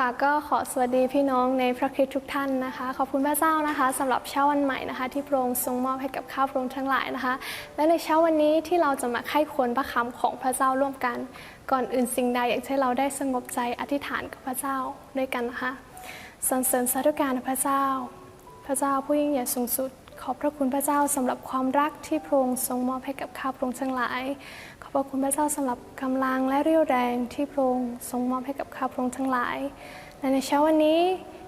ค่ะก็ขอสวัสดีพี่น้องในพระคริสต์ทุกท่านนะคะ ขอบคุณพระเจ้านะคะสำหรับเช้าวันใหม่นะคะ ที่พระองค์ทรงมอบให้กับข้าพระองค์ทั้งหลายนะคะ และในเช้าวันนี้ที่เราจะมาไข้ควรพระคำของพระเจ้าร่วมกัน ก่อนอื่นสิ่งใดอยากให้เราได้สงบใจอธิษฐานกับพระเจ้าด้วยกันนะคะสรรเสริญสาธุการพระเจ้า พระเจ้าผู้ยิ่งใหญ่สูงสุด ขอบพระคุณพระเจ้าสำหรับความรักที่พระองค์ทรงมอบให้กับข้าพระองค์ทั้งหลาย ขอบพระคุณพระเจ้าสำหรับกำลังและเรี่ยวแรงที่พระองค์ทรงมอบให้กับข้าพระองค์ทั้งหลาย และในเช้าวันนี้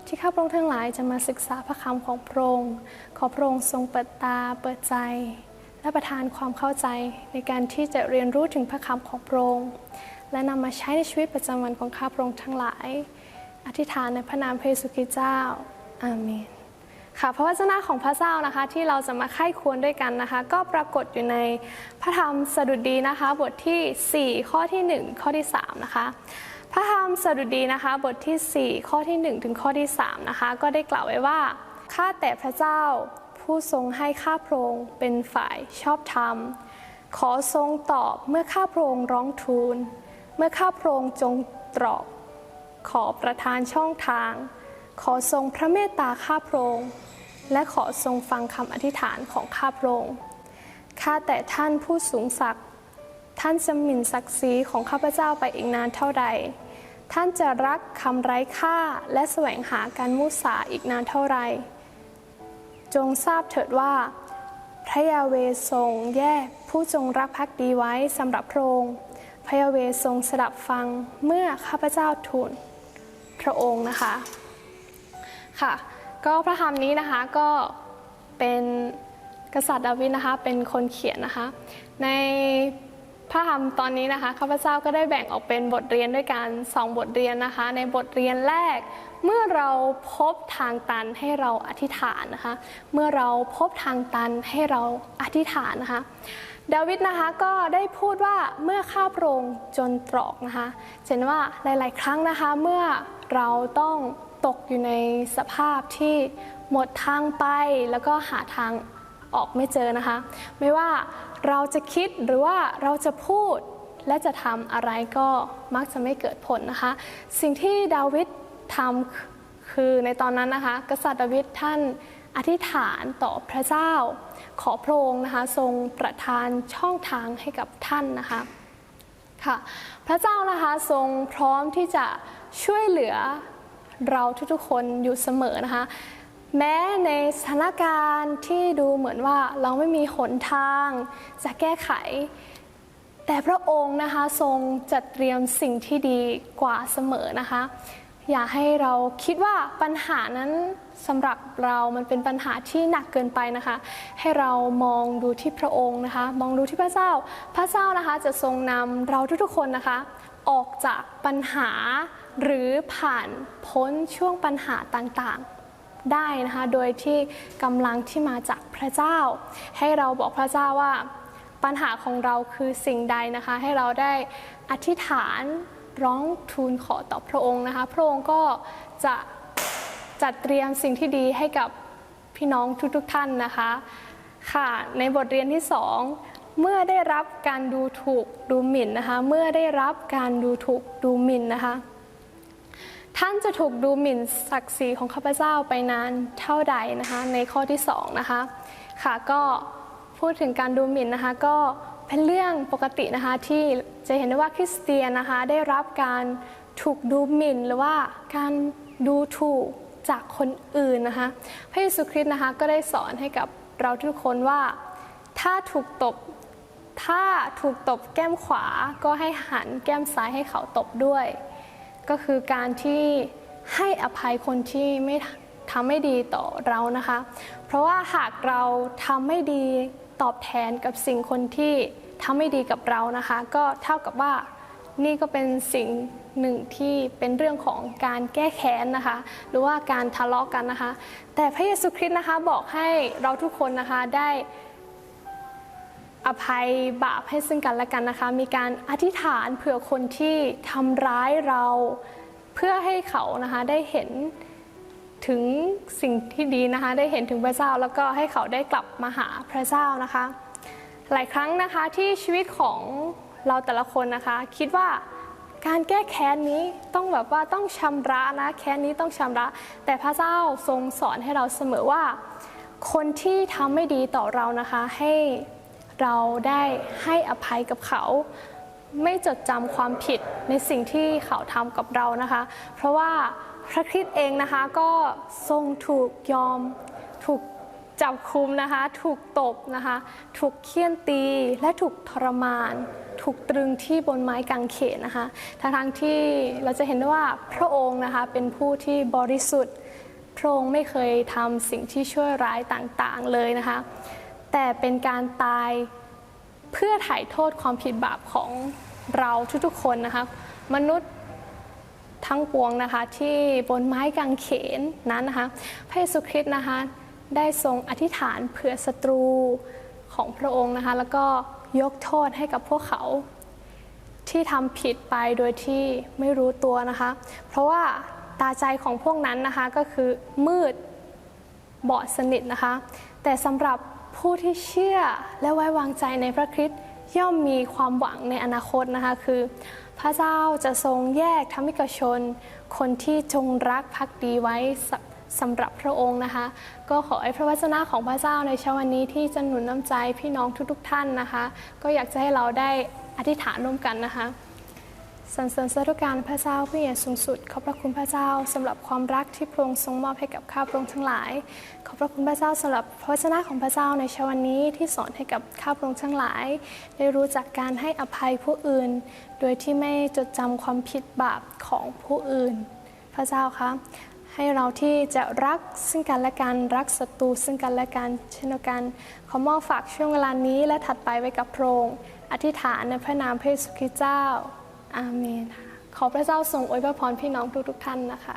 ที่ข้าพระองค์ทั้งหลายจะมาศึกษาพระคำของพระองค์ ขอพระองค์ทรงเปิดตาเปิดใจ และประทานความเข้าใจในการที่จะเรียนรู้ถึงพระคำของพระองค์ และนำมาใช้ในชีวิตประจำวันของข้าพระองค์ทั้งหลาย อธิษฐานในพระนามพระเยซูคริสต์เจ้า อาเมน ค่ะพระวจนะของพระเจ้านะคะที่เราจะมาไข้ควรด้วยกันนะคะ ก็ปรากฏอยู่ในพระธรรมสดุดีนะคะ บทที่ 4 ข้อที่ 1 ข้อที่ 3 นะคะ พระธรรมสดุดีนะคะ บทที่ 4 ข้อที่ 1 ถึงข้อที่ 3 นะคะ ก็ได้กล่าวไว้ว่าข้าแต่พระเจ้าผู้ทรงให้ข้าพระองค์เป็นฝ่ายชอบธรรม ขอทรงตอบเมื่อข้าพระองค์ร้องทูล เมื่อข้าพระองค์จงตรอบ ขอประทานช่องทาง ขอทรงพระเมตตาข้าพระองค์และขอทรงฟังคำอธิษฐานของข้าพระองค์ข้าแต่ท่านผู้สูงศักดิ์ท่านจะหมิ่นศักดิ์ศรีของข้าพเจ้าไปอีกนานเท่าใด ท่านจะรักคำไร้ค่าและแสวงหาการมุสาอีกนานเท่าไร จงทราบเถิดว่า พระยาเวทรงแยกผู้จงรักภักดีไว้สำหรับพระองค์พระยาเวทรงสดับฟังเมื่อข้าพเจ้าทูลพระองค์นะคะ ค่ะ ก็พระธรรมนี้นะคะก็เป็นกษัตริย์ดาวิดนะคะ เป็นคนเขียนนะคะ ในพระธรรมตอนนี้นะคะข้าพเจ้าก็ได้แบ่งออกเป็นบทเรียนด้วยกันสองบทเรียนนะคะ ในบทเรียนแรก เมื่อเราพบทางตันให้เราอธิษฐานนะคะ เมื่อเราพบทางตันให้เราอธิษฐานนะคะดาวิดนะคะก็ได้พูดว่าเมื่อข้าพระองค์จนตรอกนะคะเห็นว่าหลาย ๆ ครั้งนะคะเมื่อเราต้อง ตกอยู่ในสภาพที่หมดทางไปแล้วก็หาทางออกไม่เจอนะคะ ไม่ว่าเราจะคิดหรือว่าเราจะพูดและจะทำอะไรก็มักจะไม่เกิดผลนะคะ สิ่งที่ดาวิดทำคือในตอนนั้นนะคะ กษัตริย์ดาวิดท่านอธิษฐานต่อพระเจ้า ขอพระองค์นะคะ ทรงประทานช่องทางให้กับท่านนะคะค่ะ พระเจ้านะคะทรงพร้อมที่จะช่วยเหลือ เราทุกๆคนอยู่เสมอนะคะ แม้ในสถานการณ์ที่ดูเหมือนว่าเราไม่มีหนทางจะแก้ไข แต่พระองค์นะคะทรงจัดเตรียมสิ่งที่ดีกว่าเสมอนะคะ อย่าให้เราคิดว่าปัญหานั้นสำหรับเรามันเป็นปัญหาที่หนักเกินไปนะคะ ให้เรามองดูที่พระองค์นะคะ มองดูที่พระเจ้า พระเจ้านะคะจะทรงนำเราทุกๆคนนะคะ ออกจากปัญหา หรือผ่านพ้นช่วงปัญหาต่างๆได้นะคะ โดยที่กำลังที่มาจากพระเจ้า ให้เราบอกพระเจ้าว่าปัญหาของเราคือสิ่งใดนะคะ ให้เราได้อธิษฐานร้องทูลขอต่อพระองค์นะคะ พระองค์ก็จะจัดเตรียมสิ่งที่ดีให้กับพี่น้องทุกๆทท่านนะคะ ค่ะในบทเรียนที่สองเมื่อได้รับการดูถูกดูหมิ่นนะคะ เมื่อได้รับการดูถูกดูหมิ่นนะคะ ท่านจะถูกดูหมิ่นศักดิ์ศรีของข้าพเจ้าไปนานเท่าใดนะคะ ในข้อที่สองนะคะค่ะก็พูดถึงการดูหมิ่นนะคะ ก็เป็นเรื่องปกตินะคะที่จะเห็นได้ว่าคริสเตียนนะคะได้รับการถูกดูหมิ่นหรือว่าการดูถูกจากคนอื่นนะคะ พระเยซูคริสต์นะคะก็ได้สอนให้กับเราทุกคนว่าถ้าถูกตบถ้าถูกตบแก้มขวาก็ให้หันแก้มซ้ายให้เขาตบด้วย ก็คือการที่ให้อภัยคนที่ไม่ทำไม่ดีต่อเรานะคะ เพราะว่าหากเราทำไม่ดีตอบแทนกับสิ่งคนที่ทำไม่ดีกับเรานะคะ ก็เท่ากับว่านี่ก็เป็นสิ่งหนึ่งที่เป็นเรื่องของการแก้แค้นนะคะ หรือว่าการทะเลาะกันนะคะ แต่พระเยซูคริสต์นะคะบอกให้เราทุกคนนะคะได้ อภัยบาปให้ซึ่งกันและกันนะคะ มีการอธิษฐานเผื่อคนที่ทำร้ายเราเพื่อให้เขานะคะได้เห็นถึงสิ่งที่ดีนะคะ ได้เห็นถึงพระเจ้าแล้วก็ให้เขาได้กลับมาหาพระเจ้านะคะ หลายครั้งนะคะที่ชีวิตของเราแต่ละคนนะคะ คิดว่าการแก้แค้นนี้ต้องแบบว่าต้องชำระนะแค้นนี้ต้องชำระ แต่พระเจ้าทรงสอนให้เราเสมอว่า คนที่ทำไม่ดีต่อเรานะคะ ให้ เราได้ให้อภัยกับเขา ไม่จดจำความผิดในสิ่งที่เขาทำกับเรานะคะ เพราะว่าพระคริสต์เองนะคะก็ทรงถูกยอมถูกจับคุมนะคะ ถูกตบนะคะ ถูกเคี่ยนตีและถูกทรมาน ถูกตรึงที่บนไม้กางเขนนะคะ ทั้งทที่เราจะเห็นได้ว่าพระองค์นะคะเป็นผู้ที่บริสุทธิ์ พระองค์ไม่เคยทำสิ่งที่ชั่วร้ายต่างๆเลยนะคะ แต่เป็นการตายเพื่อถ่ายโทษความผิดบาปของเราทุกๆคนนะคะ มนุษย์ทั้งปวงนะคะที่บนไม้กางเขนนั้นนะคะพระเยซูคริสต์นะคะได้ทรงอธิษฐานเผื่อศัตรูของพระองค์นะคะแล้วก็ยกโทษให้กับพวกเขา ที่ทำผิดไปโดยที่ไม่รู้ตัวนะคะ เพราะว่าตาใจของพวกนั้นนะคะก็คือมืดบอดสนิทนะคะ แต่สำหรับ ผู้ที่เชื่อและไว้วางใจในพระคริสต์ย่อมมีความหวังในอนาคตนะคะคือ พระเจ้าจะทรงแยกธรรมิกชน คนที่จงรักภักดีไว้สำหรับพระองค์นะคะ ก็ขอให้พระวจนะของพระเจ้าในเช้าวันนี้ที่จะหนุนน้ำใจพี่น้องทุกๆท่านนะคะ ก็อยากจะให้เราได้อธิษฐานร่วมกันนะคะ สรรเสริญสาธุการพระเจ้าผู้ใหญ่สูงสุด ขอบพระคุณพระเจ้าสำหรับความรักที่พระองค์ทรงมอบให้กับข้าพระองค์ทั้งหลาย ขอบพระคุณพระเจ้าสำหรับพระวจนะของพระเจ้าในเช้าวันนี้ที่สอนให้กับข้าพระองค์ทั้งหลาย ได้รู้จักการให้อภัยผู้อื่น โดยที่ไม่จดจำความผิดบาปของผู้อื่น พระเจ้าคะให้เราที่จะรักซึ่งกันและกันรักศัตรูซึ่งกันและกันเช่นเดียวกัน ขอมอบฝากช่วงเวลานี้และถัดไปไว้กับพระองค์อธิษฐานในพระนามพระเยซูคริสต์เจ้า อาเมนค่ะขอพระเจ้าทรงอวยพรพี่น้องทุกๆท่านนะคะ